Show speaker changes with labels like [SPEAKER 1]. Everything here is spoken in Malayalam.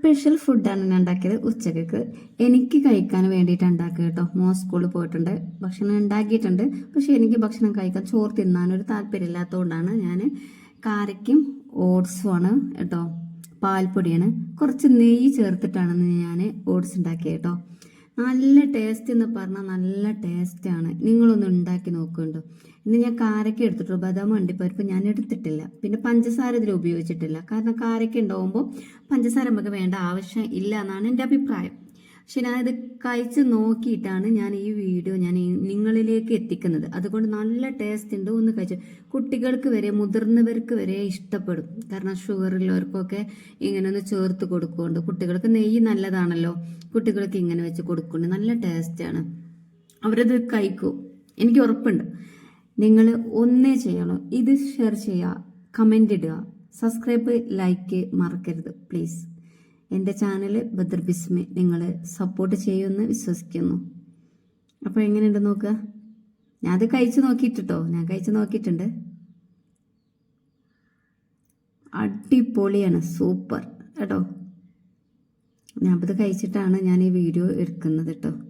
[SPEAKER 1] സ്പെഷ്യൽ ഫുഡാണ് ഞാൻ ഉണ്ടാക്കിയത് ഉച്ചയ്ക്ക് എനിക്ക് കഴിക്കാൻ വേണ്ടിയിട്ട് ഉണ്ടാക്കുക കേട്ടോ. മോ സ്കൂളിൽ പോയിട്ടുണ്ട്. ഭക്ഷണം ഉണ്ടാക്കിയിട്ടുണ്ട്. പക്ഷെ എനിക്ക് ഭക്ഷണം കഴിക്കാൻ ചോറ് തിന്നാനൊരു താല്പര്യമില്ലാത്തതുകൊണ്ടാണ് ഞാൻ കാരയ്ക്കും ഓട്സുമാണ് കേട്ടോ. പാൽപ്പൊടിയാണ്. കുറച്ച് നെയ്യ് ചേർത്തിട്ടാണ് ഞാൻ ഓട്സ് ഉണ്ടാക്കിയത് കേട്ടോ. നല്ല ടേസ്റ്റ് എന്ന് പറഞ്ഞാൽ നല്ല ടേസ്റ്റാണ് നിങ്ങളൊന്ന് ഉണ്ടാക്കി നോക്കുന്നുണ്ടോ ഇന്ന് ഞാൻ കാരക്ക എടുത്തിട്ടുള്ളൂ. ബദാം അണ്ടിപ്പരിപ്പ് ഞാൻ എടുത്തിട്ടില്ല. പിന്നെ പഞ്ചസാര ഇതിൽ ഉപയോഗിച്ചിട്ടില്ല. കാരണം കാരക്ക ഉണ്ടാവുമ്പോൾ പഞ്ചസാര നമുക്ക് വേണ്ട ആവശ്യം ഇല്ല എന്നാണ് എന്റെ അഭിപ്രായം. പക്ഷെ ഞാനിത് കഴിച്ച് നോക്കിയിട്ടാണ് ഞാൻ ഈ വീഡിയോ ഞാൻ എത്തിക്കുന്നത്. അതുകൊണ്ട് നല്ല ടേസ്റ്റ് ഉണ്ട്. ഒന്ന് കഴിച്ചു കുട്ടികൾക്ക് വരെ മുതിർന്നവർക്ക് വരെ ഇഷ്ടപ്പെടും. കാരണം ഷുഗർ ഉള്ളവർക്കൊക്കെ ഇങ്ങനെ ഒന്ന് ചേർത്ത് കൊടുക്കുന്നുണ്ട്. കുട്ടികൾക്ക് നെയ്യ് നല്ലതാണല്ലോ. കുട്ടികൾക്ക് ഇങ്ങനെ വെച്ച് കൊടുക്കുന്നുണ്ട്. നല്ല ടേസ്റ്റാണ് അവരത് കഴിക്കൂ. എനിക്ക് ഉറപ്പുണ്ട്. നിങ്ങൾ ഒന്നേ ചെയ്യണം. ഇത് ഷെയർ ചെയ്യുക. കമന്റ് ഇടുക. സബ്സ്ക്രൈബ് ലൈക്ക് മറക്കരുത്. പ്ലീസ് എന്റെ ചാനൽ ബദർ ബിസ്മി നിങ്ങൾ സപ്പോർട്ട് ചെയ്യുമെന്ന് വിശ്വസിക്കുന്നു. അപ്പോൾ എങ്ങനെയുണ്ട് നോക്കുക? ഞാൻ അത് കഴിച്ച് നോക്കിയിട്ടോ ഞാൻ കഴിച്ച് നോക്കിയിട്ടുണ്ട്. അടിപൊളിയാണ്. സൂപ്പർ. കേട്ടോ. ഞാൻ അത് കഴിച്ചിട്ടാണ് ഞാൻ ഈ വീഡിയോ എടുക്കുന്നത് കേട്ടോ